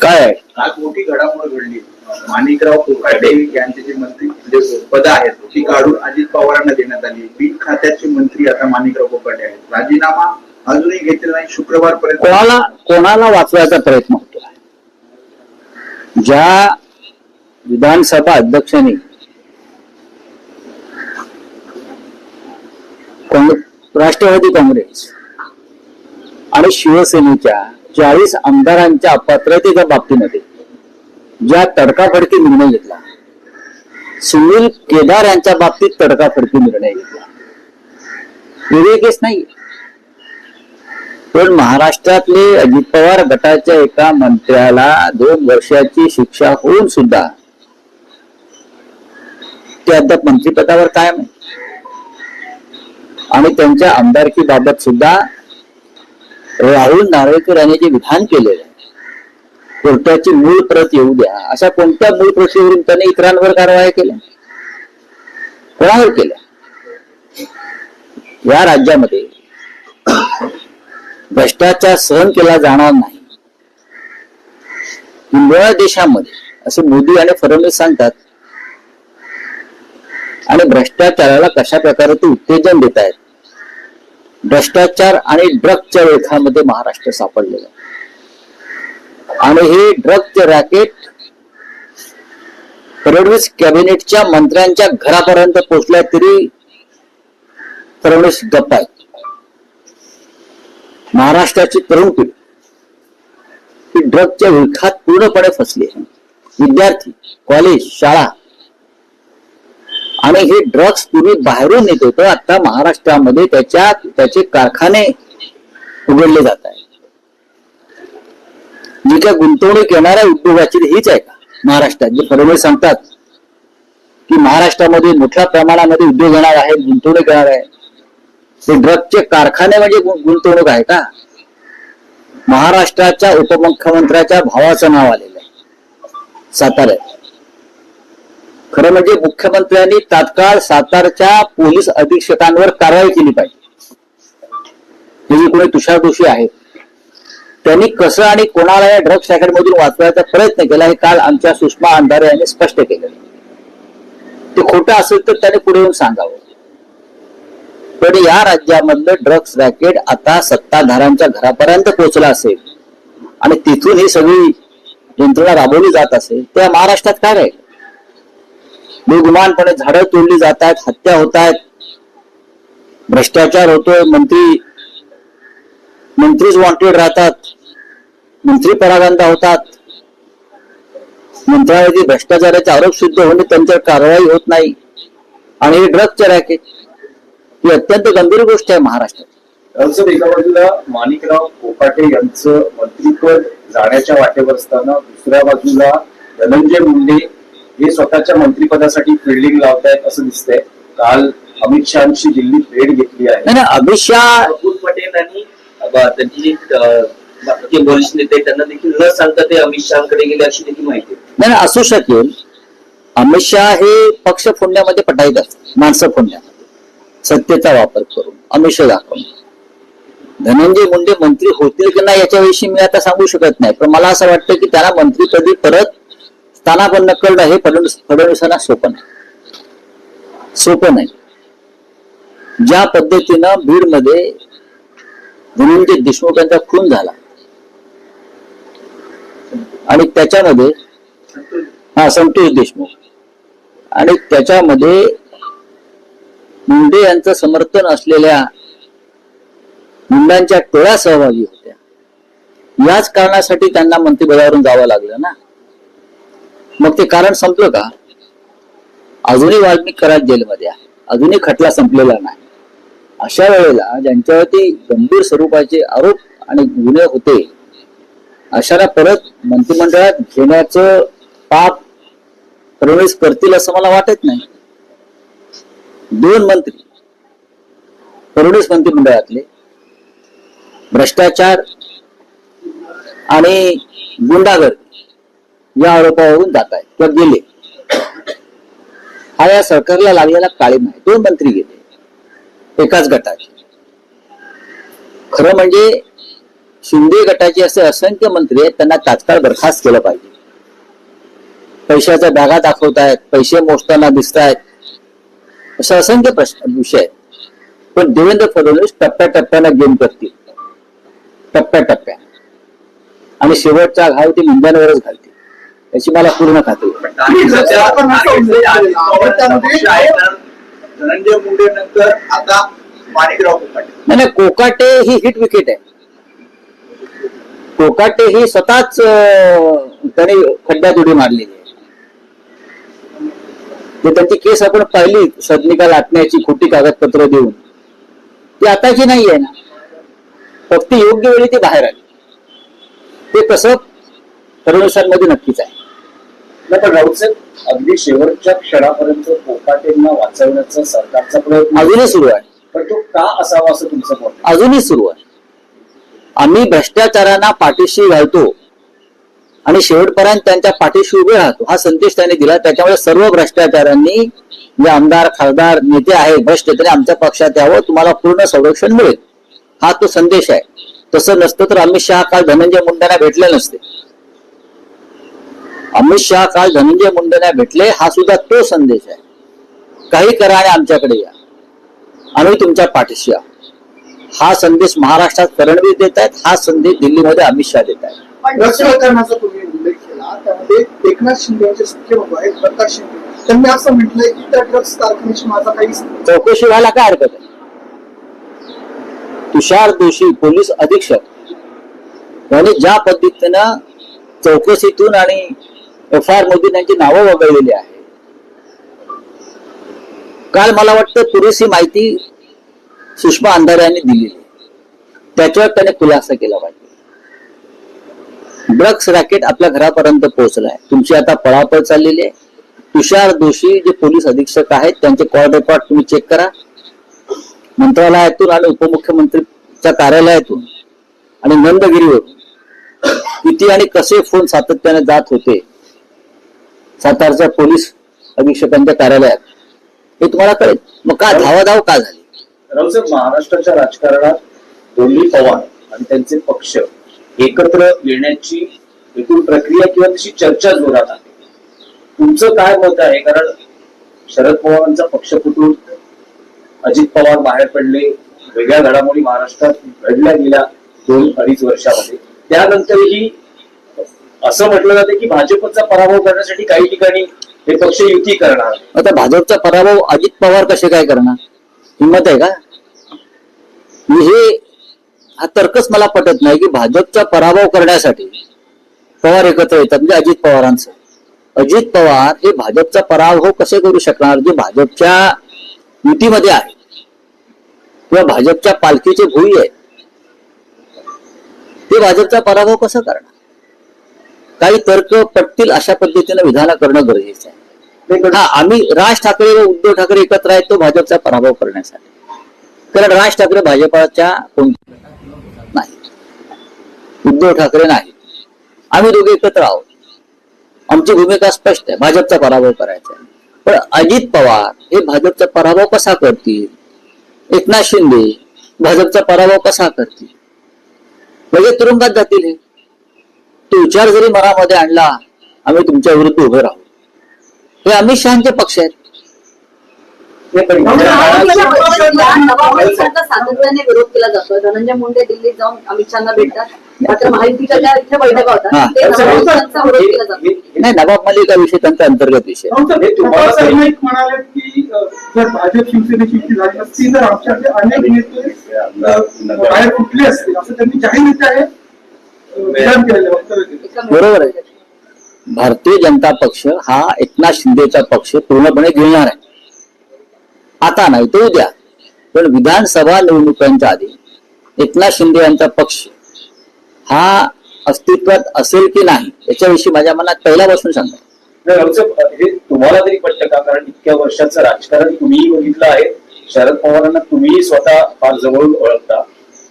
काय आज मोठी घडामोड घडली. माणिकराव कोकाटे यांचे जे मंत्री म्हणजे पद आहेत ती काढून अजित पवारांना देण्यात आली. बीड खात्याचे मंत्री आता माणिकराव कोकाटे आहेत. राजीनामा अजूनही घेतलेला नाही शुक्रवारपर्यंत कोणाला कोणाला वाचवायचा प्रयत्न होतोय? ज्या विधानसभा अध्यक्षांनी राष्ट्रवादी काँग्रेस आणि शिवसेनेच्या चाळीस आमदारांच्या अपात्रतेच्या बाबतीमध्ये ज्या तडकाफडकी निर्णय घेतला सुनील केदार यांच्या बाबतीत तडकाफडकी निर्णय घेतला. वेगळे केस नाही पण महाराष्ट्रातले अजित पवार गटाच्या एका मंत्र्याला दोन वर्षाची शिक्षा होऊन सुद्धा ते अद्याप मंत्रिपदावर कायम आणि त्यांच्या आमदारकी बाबत सुद्धा राहुल नारळकर यांनी जे विधान केलेलं आहे कोर्टाची मूळ प्रत येऊ द्या अशा कोणत्या मूळ प्रतीवरून त्यांनी इतरांवर कारवाया केल्या कोणावर केल्या या राज्यामध्ये भ्रष्टाचार सहन केला जाणार नाही. हिंगोळा देशामध्ये असे मोदी आणि फडणवीस सांगतात आणि भ्रष्टाचाराला कशा प्रकारे ते उत्तेजन देत आहेत भ्रष्टाचार आणि ड्रगच्या रेखामध्ये महाराष्ट्र सापडलेलं. आहे. आणि हे ड्रगचे रॅकेट फडणवीस कॅबिनेटच्या मंत्र्यांच्या घरापर्यंत पोहोचल्या तरी फडणवीस गप्प आहेत. महाराष्ट्राची तरुण पिढी ही ड्रगच्या विळखात पूर्णपणे फसली आहे. विद्यार्थी कॉलेज शाळा. आणि हे ड्रग्स पूर्वी बाहेरून येत होतं आता महाराष्ट्रामध्ये त्याच्या त्याचे कारखाने उघडले जात आहेत. जी काय गुंतवणूक येणाऱ्या उद्योगाची हीच आहे का? महाराष्ट्रात जे फडणवीस सांगतात की महाराष्ट्रामध्ये मोठ्या प्रमाणामध्ये उद्योग येणार आहेत गुंतवणूक येणार आहे. ते ड्रगचे कारखाने म्हणजे गु- गुंतवणूक आहे का? महाराष्ट्राच्या उपमुख्यमंत्र्याच्या भावाचं नाव आलेलं आहे. साताऱ्यात. खरं म्हणजे मुख्यमंत्र्यांनी तात्काळ सातारच्या पोलीस अधीक्षकांवर कारवाई केली पाहिजे. हे जे कोणी तुषार दोषी आहेत त्यांनी कसं आणि कोणाला या ड्रग्स मधून वाचवायचा प्रयत्न केला हे काल आमच्या सुषमा अंधारे यांनी स्पष्ट केलं. ते खोटं असेल तर त्याने पुढे येऊन सांगावं. पण या राज्यामधलं ड्रग्स रॅकेट आता सत्ताधाऱ्यांच्या घरापर्यंत पोहोचला असेल. आणि तिथून ही सगळी यंत्रणा राबवली जात असेल त्या महाराष्ट्रात काय राहील? बेगुमानपणे झाडं तोडली जात आहेत हत्या होत आहेत भ्रष्टाचार होतोय मंत्री मंत्रीच वॉन्टेड राहतात. मंत्री परागंदा होतात. मंत्रालयातील भ्रष्टाचाराचे आरोप सिद्ध होणे त्यांच्यावर कारवाई होत नाही. आणि हे ड्रग्सचे रॅकेट ही अत्यंत गंभीर गोष्ट आहे महाराष्ट्रात. आमचं एका बाजूला माणिकराव कोकाटे यांचं मंत्रीपद जाण्याच्या वाटेवर असताना दुसऱ्या बाजूला धनंजय मुंडे हे स्वतःच्या मंत्रिपदासाठी फिल्डिंग लावतायत असं दिसतंय. काल अमित शहाची दिल्लीत भेट घेतली आहे. नाही अमित शहा पटेल आणि त्यांची बाकीचे वरिष्ठ नेते त्यांना देखील न सांगता ते अमित शहाकडे गेले अशी देखील माहिती. नाही असू शकेल. अमित शहा हे पक्ष फोडण्यामध्ये पटाईत असतात माणसं फोडण्यामध्ये सत्तेचा वापर करून. अमिष दाखवून धनंजय मुंडे मंत्री होतील की नाही याच्याविषयी मी आता सांगू शकत नाही. पण मला असं वाटतं की त्यांना मंत्रीपदी परत स्थानापन्न करणं हे फडणवीस फडणवीसांना सोपं नाही. सोपं नाही. ज्या पद्धतीनं बीडमध्ये धनंजय देशमुख यांचा खून झाला आणि त्याच्यामध्ये हा संतोष देशमुख. आणि त्याच्यामध्ये मुंडे यांचं समर्थन असलेल्या मुंडांच्या टोळ्या सहभागी होत्या. याच कारणासाठी त्यांना मंत्रिपदावरून जावं लागलं ना. मग ते कारण संपलं का? अजूनही वाल्मिक करात जेलमध्ये आहे. अजूनही खटला संपलेला नाही. अशा वेळेला ज्यांच्यावरती गंभीर स्वरूपाचे आरोप आणि गुन्हे होते अशाला परत मंत्रिमंडळात घेण्याचं पाप प्रवेश करतील असं मला वाटत नाही. दोन मंत्री फडणवीस मंत्रिमंडळातले भ्रष्टाचार आणि गुंडागर्दी या आरोपावरून जात आहेत किंवा गेले. हा या सरकारला लागलेला काळीम आहे. दोन मंत्री गेले. एकाच गटाचे. खरं म्हणजे शिंदे गटाचे असे असंख्य मंत्री आहेत त्यांना तात्काळ बरखास्त केलं पाहिजे. पैशाच्या बॅगा दाखवतायत पैसे मोजताना दिसत आहेत असे असंख्य प्रश्न विषय आहेत. पण देवेंद्र फडणवीस टप्प्याटप्प्यानं गेम करतील. टप्प्याटप्प्या आणि शेवटचा घाव ते मुंड्यांवरच घालतील. याची मला पूर्ण खात्री आहे. आहे. धनंजय मुंडे नंतर आता माणिकराव कोकाटे. नाही नाही, कोकाटे ही हिट विकेट आहे. कोकाटे ही स्वतःच त्याने खड्ड्यात उडी मारलेली आहे. त्यांची केस आपण पाहिली सदनिका लाटण्याची खोटी कागदपत्र देऊन. ती आताची नाही आहे ना. फक्त योग्य वेळी ती बाहेर आली. ते कसं फडणवीसांमध्ये नक्कीच आहे. पण राऊत साहेब अगदी शेवटच्या क्षणापर्यंत कोकाटेंना वाचवण्याचा सरकारचा प्रयत्न अजूनही सुरू आहे. पण तो का असावा असं तुमचं मत? अजूनही सुरू आहे. आम्ही भ्रष्टाचारांना पाठीशी घालतो. आणि शेवटपर्यंत त्यांच्या पाठीशी उभे राहतो. हा संदेश त्यांनी दिला. त्याच्यामुळे सर्व भ्रष्टाचारांनी जे आमदार खासदार नेते आहेत भ्रष्ट त्यांनी आमच्या पक्षात यावं. तुम्हाला पूर्ण संरक्षण मिळेल. हा तो संदेश आहे. तसं नसतं तर अमित शहा काल धनंजय मुंडेंना भेटले नसते. अमित शहा काल धनंजय मुंडेंना भेटले हा सुद्धा तो संदेश आहे. काही करा आणि आमच्याकडे या. आम्ही तुमच्या पाठीशी आहोत हा संदेश महाराष्ट्रात फडणवीस देत आहेत. हा संदेश दिल्लीमध्ये अमित शहा देत आहेत. तुम्ही उल्लेख केला त्यामध्ये एकनाथ शिंदे यांचे सख्य बंधू आहेत प्रकाश शिंदे. त्यांनी असं म्हटलंय की त्या ड्रग्ज कारखान्याशी माझा काही चौकशी व्हायला काय हरकत आहे? तुषार दोषी पोलीस अधीक्षक यांनी ज्या पद्धतीनं चौकशीतून आणि एफ आय आर मधून त्यांची नावं वगळलेली आहे काल मला वाटतं पुरेशी माहिती सुषमा अंधारे यांनी दिलेली. त्याच्यावर त्याने खुलासा केला पाहिजे. ड्रग्स रॅकेट आपल्या घरापर्यंत पोहोचलं आहे तुमची आता पळापळ चाललेली आहे. तुषार दोषी जे पोलीस अधीक्षक आहेत त्यांचे कॉल रेकॉर्ड तुम्ही चेक करा. मंत्रालयातून आणि उपमुख्यमंत्रीच्या कार्यालयातून आणि नंदगिरीवर किती आणि कसे फोन सातत्याने जात होते सातारच्या पोलीस अधीक्षकांच्या कार्यालयात हे तुम्हाला कळेल. मग का धावाधाव का झाली? महाराष्ट्राच्या राजकारणात दोन्ही पवार आणि त्यांचे पक्ष एकत्र येण्याची एकूण प्रक्रिया किंवा तशी चर्चा जोरात आहे. तुमचं काय मत आहे? कारण शरद पवारांचा पक्ष फुटून अजित पवार बाहेर पडले वेगळ्या घडामोडी महाराष्ट्रात घडल्या गेल्या दोन अडीच वर्षामध्ये. त्यानंतरही असं म्हटलं जातं की भाजपचा पराभव करण्यासाठी काही ठिकाणी हे पक्ष युती करणार. आता भाजपचा पराभव अजित पवार कसे काय करणार? हिंमत आहे का? हे हा तर्कच मला पटत नाही की भाजपचा पराभव करण्यासाठी पवार एकत्र येतात म्हणजे अजित पवारांचं. अजित पवार हे भाजपचा पराभव कसे करू शकणार? जे भाजपच्या युतीमध्ये आहे. किंवा भाजपच्या पालखीचे भुई आहे ते भाजपचा पराभव कसा करणार? काही तर्क पटतील अशा पद्धतीने विधानं करणं गरजेचं आहे. हा आम्ही राज ठाकरे व उद्धव ठाकरे एकत्र आहेत तो भाजपचा पराभव करण्यासाठी. कारण राज ठाकरे भाजपाच्या कोणत्या उद्धव ठाकरे नाही. आम्ही दोघे एकत्र आहोत. आमची भूमिका स्पष्ट आहे. भाजपचा पराभव करायचा आहे. पण अजित पवार हे भाजपचा पराभव कसा करतील? एकनाथ शिंदे भाजपचा पराभव कसा करतील? म्हणजे तुरुंगात जातील हे. तो विचार जरी मनामध्ये आणला आम्ही तुमच्या विरुद्ध उभे राहू. हे अमित शहाचे पक्ष आहेत नाही, पण म्हणजे या आम्हाला- काळात- नवाब सातत्याने विरोध केला जातो धनंजय मुंडे दिल्लीत जाऊन अमित शहाना भेटतात. मात्र महायुतीच्या ज्या इथे बैठका. होतात ते नवाब मलिकांचा विरोध केला जातो. नाही नवाब मलिक हा विषय त्यांचा अंतर्गत विषय. आहे. हे तुम्हाला पवार साहेब एक म्हणाले की अ, जर भाजप शिवसेनेची युती झाली असती तर आमच्याकडे अनेक नेते अ, बाहेर कुठले असतील? असं त्यांनी जाहीररित्या हे अ, विधान केलेलं आहे, वक्तव्य केलं एका बरोबर आहे. भारतीय जनता पक्ष हा एकनाथ शिंदेचा पक्ष पूर्णपणे घेणार आहे. आता नाही तो उद्या. पण विधानसभा निवडणुकांच्या आधी एकनाथ शिंदे यांचा पक्ष हा अस्तित्वात असेल की नाही याच्याविषयी माझ्या मनात पहिल्यापासून सांगा हे तुम्हाला तरी पटतं का? कारण इतक्या वर्षाचं राजकारण तुम्हीही बघितलं आहे. शरद पवारांना तुम्हीही स्वतः फार जवळून ओळखता.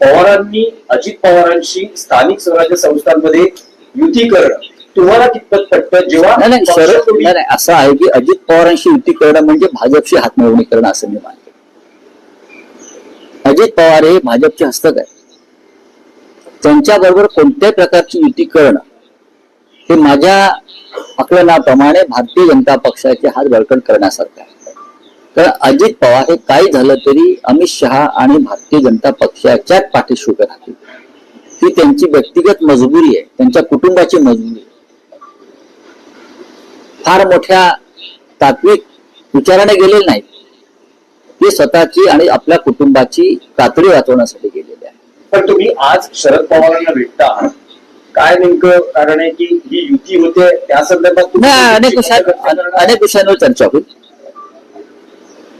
पवारांनी अजित पवारांशी स्थानिक स्वराज्य संस्थांमध्ये युती करणं तुम्हाला कितपत पटतं? जेव्हा नाही नाही, असं आहे की अजित पवारांशी युती करणं म्हणजे भाजपशी हातमिळवणी करणं असं मी मानतो. अजित पवार हे भाजपचे हस्तक आहे त्यांच्याबरोबर कोणत्याही प्रकारची युती करणं हे माझ्या आकलनाप्रमाणे भारतीय जनता पक्षाचे हात बळकट करण्यासारखं आहे. कारण अजित पवार हे काही झालं तरी अमित शहा आणि भारतीय जनता पक्षाच्याच पाठीशी उभे राहतील. ही त्यांची व्यक्तिगत मजबुरी आहे त्यांच्या कुटुंबाची मजबुरी आहे. फार मोठ्या तात्विक विचाराने गेलेले नाहीत. ते स्वतःची आणि आपल्या कुटुंबाची कातडी वाचवण्यासाठी गेलेले आहे पण तुम्ही आज शरद पवारांना भेटता. काय नेमकं कारण आहे की ही युती होते त्या संदर्भात अनेक अनेक विषयांवर चर्चा होईल.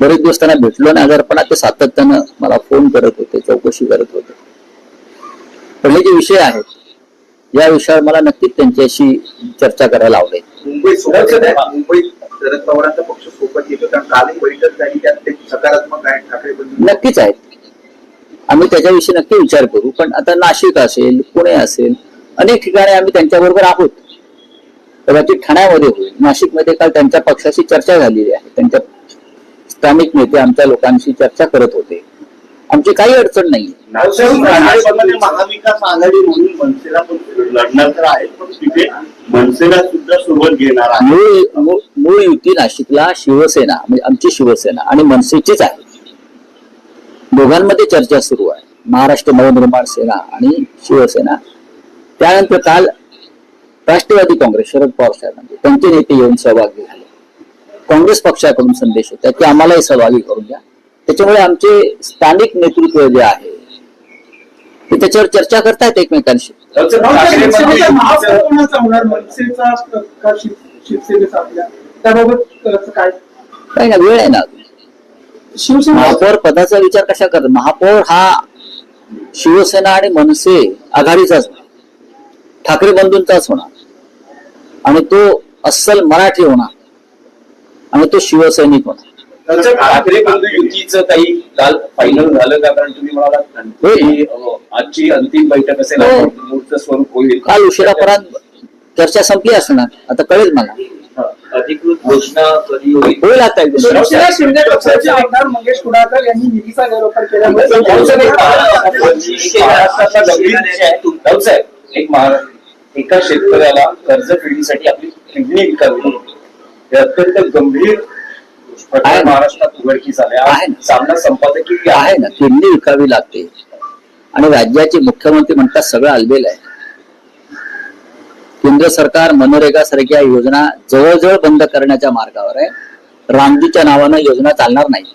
बरेच दिवस त्यांना भेटलो नाही आजारपणा ते सातत्यानं मला फोन करत होते चौकशी करत होते. पण हे जे विषय आहेत या विषयावर मला नक्कीच त्यांच्याशी चर्चा करायला आवडेल. मुंबई. मुंबईत शरद पवारांचा पक्ष सोबत येतो कारण कालही बैठक झाली त्यात सकारात्मक आहे ठाकरे बंधू नक्कीच आहेत. आम्ही त्याच्याविषयी नक्की विचार करू पण आता नाशिक असेल पुणे असेल अनेक ठिकाणी आम्ही त्यांच्याबरोबर आहोत. कदाचित ठाण्यामध्ये होईल. नाशिकमध्ये काल त्यांच्या पक्षाशी चर्चा झालेली आहे. त्यांच्या स्थानिक नेते आमच्या लोकांशी चर्चा करत होते. आमची काही अडचण नाही. महाविकास आघाडी म्हणून मनसेला लढणार तर आहे पण तिथे मनसेला सुद्धा सोबत घेणार मूळ- मूळ युती नाशिकला शिवसेना म्हणजे आमची शिवसेना आणि मनसेचीच आहे. दोघांमध्ये चर्चा सुरू आहे. महाराष्ट्र नवनिर्माण सेना आणि शिवसेना. त्यानंतर काल राष्ट्रवादी काँग्रेस शरद पवार साहेबांचे. त्यांचे नेते येऊन सहभागी झाले. काँग्रेस पक्षाकडून संदेश होता की आम्हालाही सहभागी करून द्या. त्याच्यामुळे आमचे स्थानिक नेतृत्व जे आहे ते त्याच्यावर चर्चा करतायत एकमेकांशी. काही ना वेळ आहे ना. महापौर पदाचा विचार कशा करतात? महापौर हा शिवसेना आणि मनसे आघाडीचाच होणार. ठाकरे बंधूंचाच होणार. आणि तो अस्सल मराठी होणार. आणि तो शिवसैनिक होणार. ठाकरे बंधू युतीचं काही काल फायनल झालं का? कारण तुम्ही म्हणाला आजची अंतिम बैठक असेल हो. मूर्त स्वरूप होईल. काल उशिरापर्यंत चर्चा संपली असणार. आता कळेल मला. अधिकृत घोषणा कधी होईल? होईल आता एक दिवस. शिवसेना शिंदे पक्षाचे आमदार मंगेश कुडाळकर यांनी निधीचा गैरवापर भाऊसाहेब, एक. भाऊसाहेब, एक शेतकऱ्याला कर्ज फेडीसाठी आपली किडनी विकावी. हे अत्यंत गंभीर प्रकार. महाराष्ट्रात उघडकीस आले. सामना आहे ना. किडनी विकावी लागते. आणि राज्याचे मुख्यमंत्री म्हणतात सगळं अलबेल आहे. केंद्र सरकार मनरेगा सारख्या योजना जवळजवळ बंद करण्याच्या मार्गावर आहे. रामजीच्या नावानं योजना चालणार नाहीत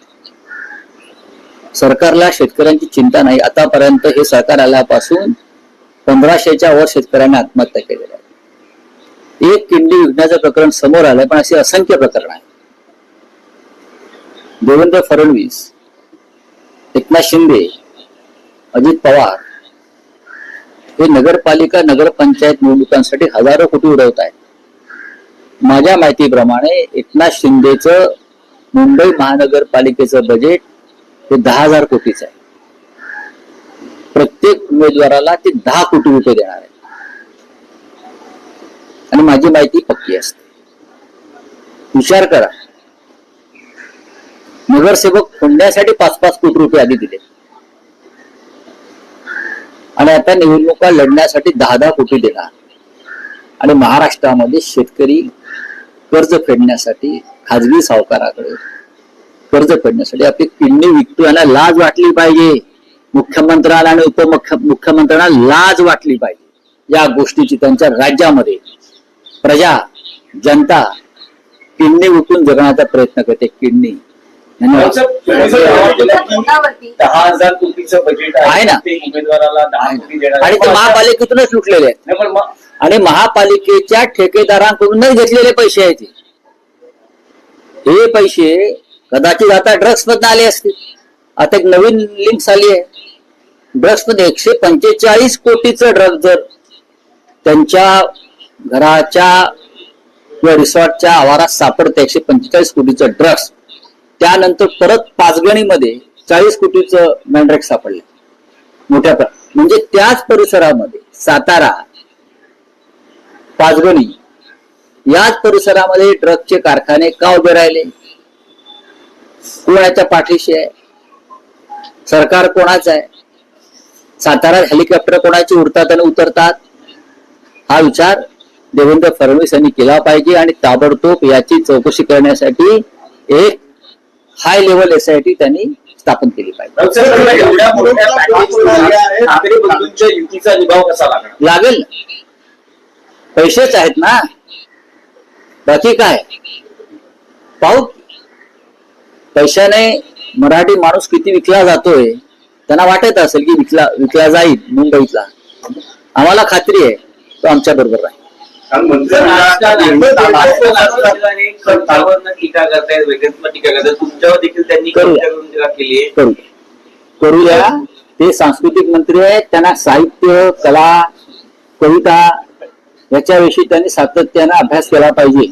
सरकारला शेतकऱ्यांची चिंता नाही. आतापर्यंत हे सरकार आल्यापासून पंधराशेच्या वर शेतकऱ्यांनी आत्महत्या केलेल्या आहेत. एक किंडी विकण्याचं प्रकरण समोर आलंय पण असे असंख्य प्रकरण आहे देवेंद्र फडणवीस एकनाथ शिंदे अजित पवार हे नगरपालिका नगरपंचायत निवडणुकांसाठी हजारो कोटी उडवत आहेत. माझ्या माहितीप्रमाणे एकनाथ शिंदेचं मुंबई महानगरपालिकेचं बजेट हे दहा हजार कोटीचं आहे. प्रत्येक उमेदवाराला ते दहा कोटी रुपये देणार आहे आणि माझी माहिती पक्की असते. विचार करा. नगरसेवक फोडण्यासाठी पाच पाच कोटी रुपये आधी दिले. आणि आता निवडणुका लढण्यासाठी दहा दहा कोटी देणार. आणि महाराष्ट्रामध्ये शेतकरी कर्ज फेडण्यासाठी खाजगी सावकाराकडे कर्ज फेडण्यासाठी आपली किडनी विकतो याला लाज वाटली पाहिजे. मुख्यमंत्र्याला आणि उपमुख्य मुख्यमंत्र्यांना लाज वाटली पाहिजे. या गोष्टीची त्यांच्या राज्यामध्ये प्रजा जनता किडनी विकून जगण्याचा प्रयत्न करते. किडनी दहा हजार कोटीचं बजेट आहे ना. ते उमेदवाराला दहा कोटी देणार आणि ते महापालिकेतूनच लुटलेले आहेत नाही, पण मग आणि महापालिकेच्या ठेकेदारांकडूनच घेतलेले पैसे आहेत हे. हे पैसे कदाचित आता ड्रग्स मधून आले असतील आता एक नवीन लिंक आली आहे ड्रग्समध्ये एकशे पंचेचाळीस कोटीचं ड्रग जर त्यांच्या घराच्या किंवा रिसॉर्टच्या आवारात सापडतं एकशे पंचेचाळीस कोटीचं ड्रग्स त्यानंतर परत पाचगणीमध्ये चाळीस कोटीचं मॅन्ड्रेक सापडलं. मोठ्या म्हणजे त्याच परिसरामध्ये सातारा पाचगणी याच परिसरामध्ये ड्रगचे कारखाने का उभे राहिले? कोणाच्या पाठीशी आहे? सरकार कोणाचं आहे? सातारा हेलिकॉप्टर कोणाची उडतात आणि उतरतात? हा विचार देवेंद्र फडणवीस यांनी केला पाहिजे आणि ताबडतोब याची चौकशी करण्यासाठी एक हाय लेवल एसआयटी त्यांनी स्थापन केली पाहिजे. लागेल ना. पैसेच आहेत ना. बाकी काय? पाहू. पैशाने मराठी माणूस किती विकला जातोय त्यांना वाटत असेल की विकला विकला जाईल मुंबईतला. आम्हाला खात्री आहे तो आमच्या बरोबर आहे टीका करतायत टीका करतायत. तुमच्यावर देखील त्यांनी टीका केली आहे. करू. करूया. ते सांस्कृतिक मंत्री आहेत त्यांना साहित्य कला कविता याच्याविषयी त्यांनी सातत्यानं अभ्यास केला पाहिजे.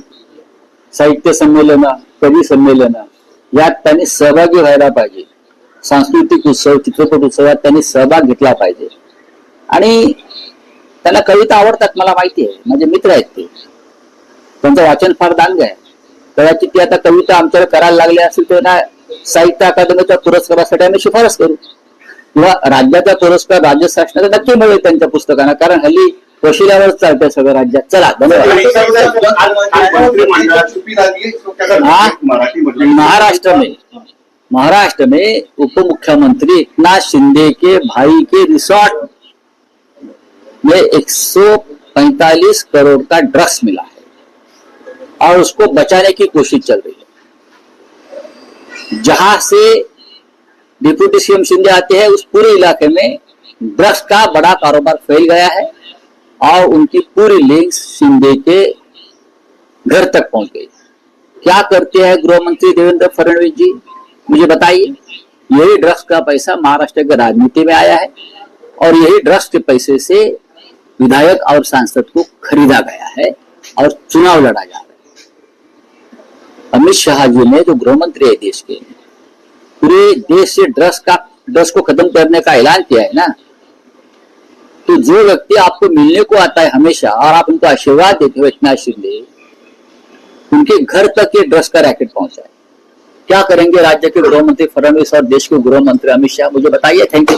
साहित्य संमेलन कवी संमेलन यात त्यांनी सहभागी व्हायला पाहिजे. सांस्कृतिक उत्सव चित्रपट उत्सवात त्यांनी सहभाग घेतला पाहिजे. आणि त्यांना कविता आवडतात मला माहिती आहे. माझे मित्र आहेत ते. त्यांचं वाचन फार दांग आहे. कदाचित ती आता कविता आमच्याकडे करायला लागली असेल तर ना साहित्य अकादमीच्या पुरस्कारासाठी आम्ही शिफारस करू. किंवा राज्याचा पुरस्कार राज्य शासनाचा नक्की मिळेल त्यांच्या पुस्तकांना. कारण हल्ली वशिल्यावर चालतंय सगळं राज्यात. चला महाराष्ट्र में महाराष्ट्र में उप मुख्यमंत्री एकनाथ शिंदे के भाई के रिसोर्ट में 145 करोड़ का ड्रग्स मिला है और उसको बचाने की कोशिश चल रही है। जहाँ से डिप्यूटी सीएम शिंदे आते हैं, उस पूरे इलाके में ड्रग्स का बड़ा कारोबार फैल गया है और उनकी पूरी लिंक शिंदे के घर तक पहुँच गई। क्या करते हैं गृह मंत्री देवेंद्र फडणवीस जी? मुझे बताइए। यही ड्रग्स का पैसा महाराष्ट्र की राजनीति में आया है और यही ड्रग्स के पैसे से विधायक और सांसद को खरीदा गया है और चुनाव लड़ा जा रहा है। अमित शाह जी ने जो गृह मंत्री है देश के, पूरे देश से ड्रग्स का, ड्रग्स को खत्म करने का ऐलान किया है ना? तो जो व्यक्ति आपको मिलने को आता है हमेशा और आप उनको आशीर्वाद देते हो एकनाथ शिंदे उनके घर तक ये ड्रग्स का रैकेट पहुँचा है। क्या करेंगे राज्य के गृह मंत्री फडणवीस और देश के गृह मंत्री अमित शाह? मुझे बताइए, थैंक यू।